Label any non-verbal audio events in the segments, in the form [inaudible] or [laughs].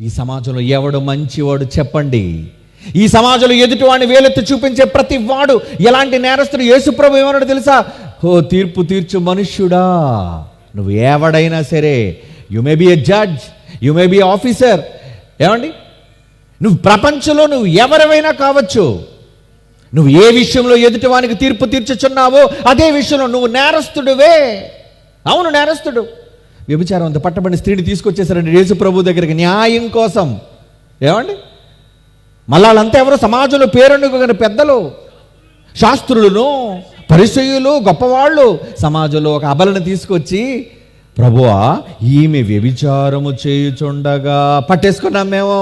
ఈ సమాజంలో ఎవడు మంచివాడు చెప్పండి? ఈ సమాజంలో ఎదుటివాడిని వేలెత్తి చూపించే ప్రతి వాడు ఎలాంటి నేరస్తుడు యేసుప్రభు ఏమన్నాడు తెలుసా? ఓ తీర్పు తీర్చు మనుష్యుడా. నువ్వు ఎవడైనా సరే you may be a judge you may be officer ఏమండి? నువ్వు ప్రపంచంలో నువ్వు ఎవరివైనా కావచ్చు. నువ్వు ఏ విషయంలో ఎదుటివానికి తీర్పు తీర్చుచున్నావో అదే విషయంలో నువ్వు నేరస్తుడువే. అవును నేరస్తుడు. వ్యభిచారం అంత పట్టబడిన స్త్రీని తీసుకొచ్చేసారండి యేసు ప్రభు దగ్గరికి. న్యాయం కోసం. ఏమండి? మళ్ళా వాళ్ళంతా ఎవరో సమాజంలో పేరుండుకుని పెద్దలు శాస్త్రులను పరిచయులు గొప్పవాళ్ళు సమాజంలో ఒక అబలను తీసుకొచ్చి ప్రభువా ఈమె వ్యభిచారము చేయుచుండగా పట్టేసుకున్నాం మేము.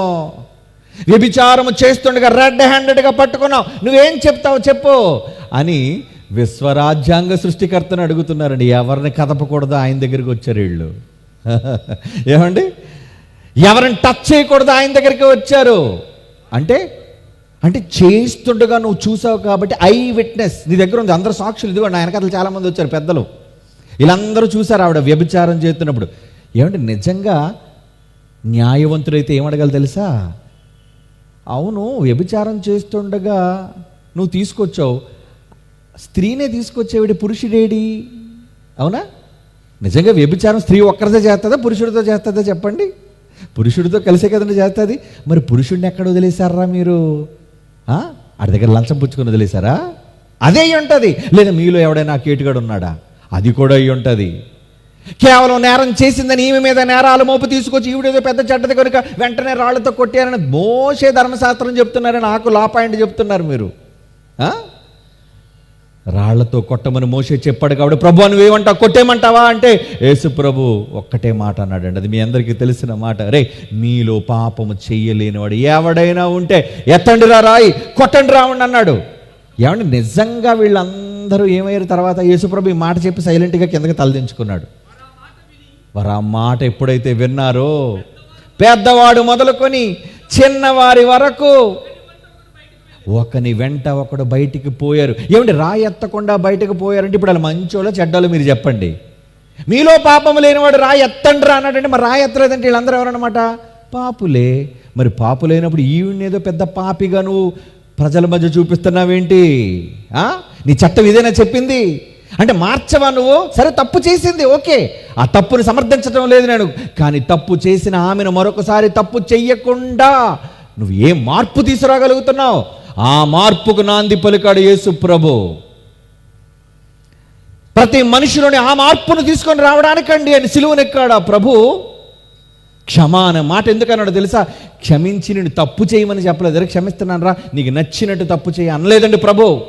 వ్యభిచారము చేస్తుండగా రెడ్ హ్యాండెడ్గా పట్టుకున్నావు నువ్వేం చెప్తావు చెప్పు అని విశ్వరాజ్యాంగ సృష్టికర్తను అడుగుతున్నారండి. ఎవరిని కదపకూడదు? ఆయన దగ్గరికి వచ్చారు వీళ్ళు. [laughs] ఏమండి? ఎవరిని టచ్ చేయకూడదు? ఆయన దగ్గరికి వచ్చారు. అంటే అంటే చేస్తుండగా నువ్వు చూసావు కాబట్టి ఐ విట్నెస్. నీ దగ్గర ఉంది. అందరు సాక్షులు. ఇదిగోండి ఆయన కథలు చాలామంది వచ్చారు పెద్దలు. వీళ్ళందరూ చూసారు ఆవిడ వ్యభిచారం చేస్తున్నప్పుడు. ఏమంటే నిజంగా న్యాయవంతుడైతే ఏమడగలు తెలుసా? అవును వ్యభిచారం చేస్తుండగా నువ్వు తీసుకొచ్చావు. స్త్రీనే తీసుకొచ్చేవిడి పురుషుడేడి? అవునా? నిజంగా వ్యభిచారం స్త్రీ ఒక్కరితో చేస్తుందా పురుషుడితో చేస్తుందా చెప్పండి? పురుషుడితో కలిసే కదండి చేస్తుంది. మరి పురుషుడిని ఎక్కడ వదిలేశారా మీరు? ఆడి దగ్గర లంచం పుచ్చుకొని వదిలేశారా? అదే అయి ఉంటుంది. లేదా మీలో ఎవడైనా కేటుగాడు ఉన్నాడా? అది కూడా అయి ఉంటుంది. కేవలం నేరం చేసిందని ఈమె మీద నేరాలు మోపు తీసుకొచ్చి ఈవిడేదో పెద్ద చెడ్డది కనుక వెంటనే రాళ్ళతో కొట్టారని మోసే ధర్మశాస్త్రం చెప్తున్నారని నాకు లా పాయింట్ చెప్తున్నారు మీరు. ఆ? రాళ్ళతో కొట్టమని మోసే చెప్పాడు కాబట్టి ప్రభు నువ్వేమంటావు కొట్టేమంటావా అంటే యేసు ప్రభు ఒక్కటే మాట అన్నాడండి. అది మీ అందరికీ తెలిసిన మాట. రే మీలో పాపము చెయ్యలేనివాడు ఎవడైనా ఉంటే ఎత్తండి రా రాయి కొట్టండి రావండి అన్నాడు. ఏమండి నిజంగా వీళ్ళందరూ ఏమయ్యారు తర్వాత? యేసుప్రభు ఈ మాట చెప్పి సైలెంట్గా కిందకి తలదించుకున్నాడు. వారు ఆ మాట ఎప్పుడైతే విన్నారో పెద్దవాడు మొదలుకొని చిన్నవారి వరకు ఒకని వెంట ఒకడు బయటికి పోయారు. ఏమంటే రాయి ఎత్తకుండా బయటకు పోయారంటే ఇప్పుడు వాళ్ళు మంచోళ్ళ చెడ్డలు మీరు చెప్పండి. మీలో పాపము లేనివాడు రాయి ఎత్తండి రా అన్నాడంటే మరి రాయి ఎత్తలేదంటే వీళ్ళందరూ ఎవరన్నమాట? పాపులే. మరి పాపులైనప్పుడు ఈవిడ్ని ఏదో పెద్ద పాపిగా నువ్వు ప్రజల మధ్య చూపిస్తున్నావేంటి? నీ చట్టం ఇదేనా చెప్పింది? అంటే మార్చవా నువ్వు? సరే తప్పు చేసింది ఓకే. ఆ తప్పుని సమర్థించడం లేదు నేను. కానీ తప్పు చేసిన ఆమెను మరొకసారి తప్పు చెయ్యకుండా నువ్వు ఏ మార్పు తీసుకురాగలుగుతున్నావు? ఆ మార్పుకు నాంది పలికాడు యేసు ప్రభు. ప్రతి మనిషిలోని ఆ మార్పును తీసుకొని రావడానికండి అని సిలువనెక్కాడు ఆ ప్రభు. క్షమ అనే మాట ఎందుకన్నాడు తెలుసా? క్షమించి నేను తప్పు చేయమని చెప్పలేదు. క్షమిస్తున్నాను రా నీకు నచ్చినట్టు తప్పు చేయ అనలేదండి ప్రభు.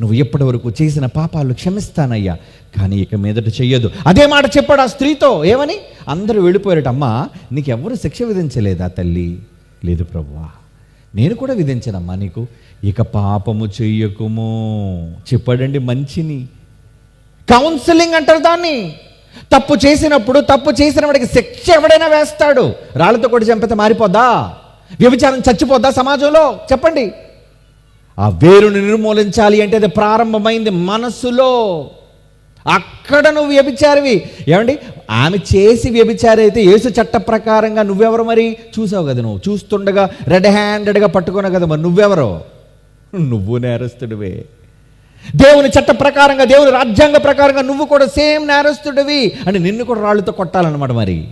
నువ్వు ఎప్పటి వరకు చేసిన పాపాలు క్షమిస్తానయ్యా కానీ ఇక మీదట చెయ్యదు అదే మాట చెప్పాడు ఆ స్త్రీతో. ఏమని? అందరూ వెళ్ళిపోయారట అమ్మా నీకెవ్వరు శిక్ష విధించలేదా తల్లి? లేదు ప్రభువా నేను కూడా విధించనమ్మా నీకు. ఇక పాపము చెయ్యకుము. చెప్పాడండి మంచిని. కౌన్సిలింగ్ అంటారు దాన్ని. తప్పు చేసినప్పుడు తప్పు చేసిన వాడికి శిక్ష ఎవడైనా వేస్తాడు. రాళ్ళతో కూడా చంపితే మారిపోద్దా? వ్యభిచారం చచ్చిపోద్దా సమాజంలో? చెప్పండి. ఆ వేరుని నిర్మూలించాలి అంటే అది ప్రారంభమైంది మనస్సులో అక్కడ నువ్వు వ్యభిచారివి. ఏమండి? ఆమె చేసి వ్యభిచారి అయితే యేసు చట్ట ప్రకారంగా నువ్వెవరు మరి? చూసావు కదా నువ్వు. చూస్తుండగా రెడ్ హ్యాండెడ్గా పట్టుకున్నావు కదా మరి నువ్వెవరో? నువ్వు నేరస్తుడివే. దేవుని చట్ట ప్రకారంగా దేవుని రాజ్యాంగ ప్రకారంగా నువ్వు కూడా సేమ్ నేరస్తుడివి అని నిన్ను కూడా రాళ్ళతో కొట్టాలన్నమాట మరి.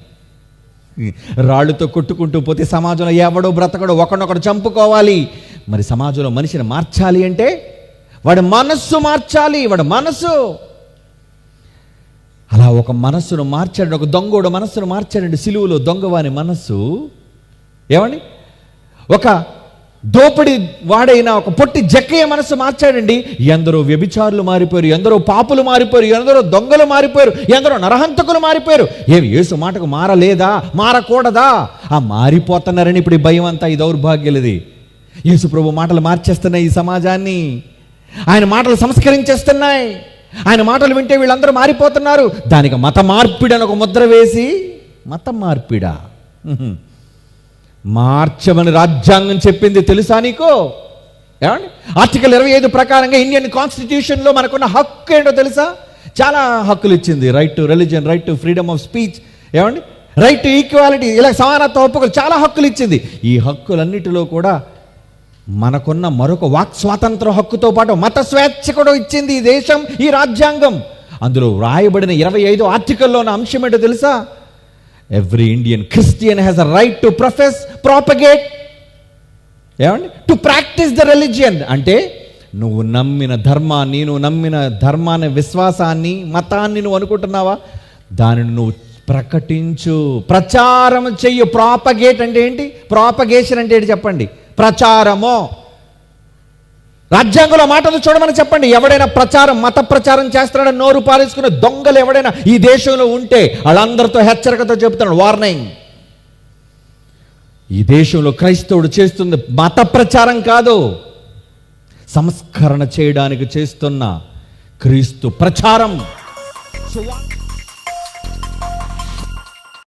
రాళ్ళతో కొట్టుకుంటూ పోతే సమాజంలో ఎవడో బ్రతకడో ఒకడొకడు చంపుకోవాలి. మరి సమాజంలో మనిషిని మార్చాలి అంటే వాడి మనస్సు మార్చాలి వాడి మనస్సు అలా ఒక మనస్సును మార్చాడు ఒక దొంగోడు మనస్సును మార్చాడండి సిలువులో దొంగవాని మనస్సు. ఏమండి? ఒక దోపిడి వాడైన ఒక పొట్టి జక్కయ్య మనస్సు మార్చాడండి. ఎందరో వ్యభిచారులు మారిపోయారు ఎందరో పాపులు మారిపోయారు ఎందరో దొంగలు మారిపోయారు ఎందరో నరహంతకులు మారిపోయారు. ఏమి యేసు మాటకు మారలేదా? మారకూడదా? ఆ మారిపోతున్నారని ఇప్పుడు ఈ భయం అంతా ఈ దౌర్భాగ్యలది. యేసు ప్రభు మాటలు మార్చేస్తున్నాయి ఈ సమాజాన్ని. ఆయన మాటలు సంస్కరించేస్తున్నాయి. ఆయన మాటలు వింటే వీళ్ళందరూ మారిపోతున్నారు. దానికి మత మార్పిడి అని ఒక ముద్ర వేసి మతం మార్పిడా? మార్చమని రాజ్యాంగం చెప్పింది తెలుసా నీకు? ఏమండి? ఆర్టికల్ ఇరవై ఐదు ప్రకారంగా ఇండియన్ కాన్స్టిట్యూషన్లో మనకున్న హక్కు ఏంటో తెలుసా? చాలా హక్కులు ఇచ్చింది. Right to religion right to freedom of speech ఏమండి? రైట్ టు ఈక్వాలిటీ ఇలా సమానత్వ హక్కులు చాలా హక్కులు ఇచ్చింది. ఈ హక్కులన్నిటిలో కూడా మనకున్న మరొక వాక్ స్వాతంత్ర హక్కుతో పాటు మత స్వేచ్ఛ కూడా ఇచ్చింది ఈ దేశం ఈ రాజ్యాంగం. అందులో వ్రాయబడిన ఇరవై ఐదు ఆర్టికల్లో ఉన్న అంశం ఏంటో తెలుసా? Every Indian Christian has a right to profess propagate ఏమండి? టు ప్రాక్టీస్ ద రిలీజియన్ అంటే నువ్వు నమ్మిన ధర్మాన్ని నువ్వు నమ్మిన ధర్మాన్ని విశ్వాసాన్ని మతాన్ని నువ్వు అనుకుంటున్నావా? దానిని నువ్వు ప్రకటించు. ప్రచారం చెయ్యు. ప్రాపగేట్ అంటే ఏంటి? ప్రాపగేషన్ అంటే ఏంటి చెప్పండి? ప్రచారము. రాజ్యాంగంలో మాటలు చూడమని చెప్పండి. ఎవడైనా ప్రచారం మత ప్రచారం చేస్తున్నాడని నోరు పారేసుకునే దొంగలు ఎవడైనా ఈ దేశంలో ఉంటే వాళ్ళందరితో హెచ్చరికతో చెబుతున్నాడు వార్నింగ్ ఈ దేశంలో క్రైస్తవుడు చేస్తుంది మత ప్రచారం కాదు. సంస్కరణ చేయడానికి చేస్తున్న క్రీస్తు ప్రచారం.